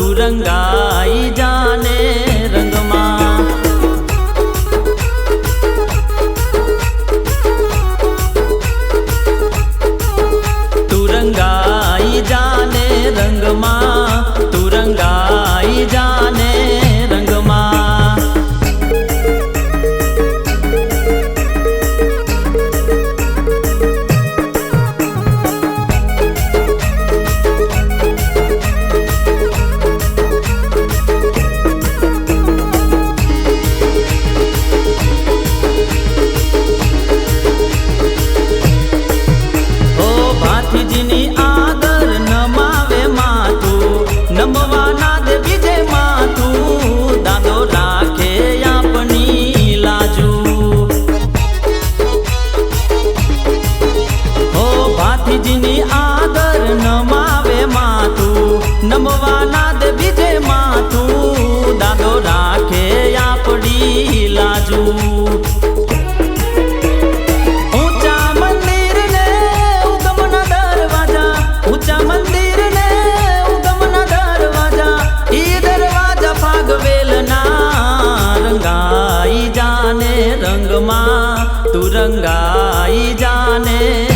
तुरंगाई जा રંગાઈ જાને